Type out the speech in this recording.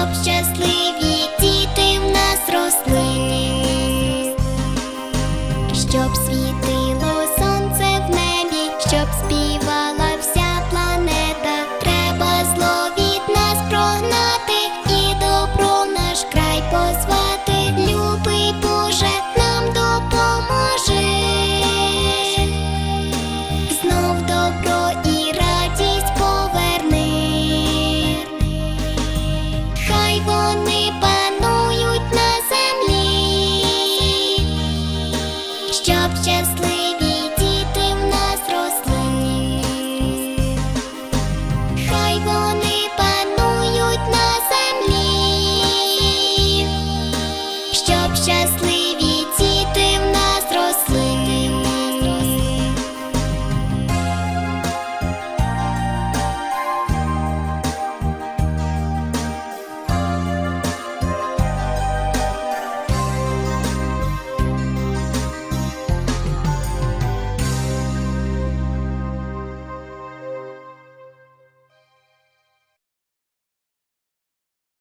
щоб щасливі діти в нас росли, щоб світ. вони панують на землі, щоб щасливі діти в нас росли, хай вони панують на землі, щоб щасливі.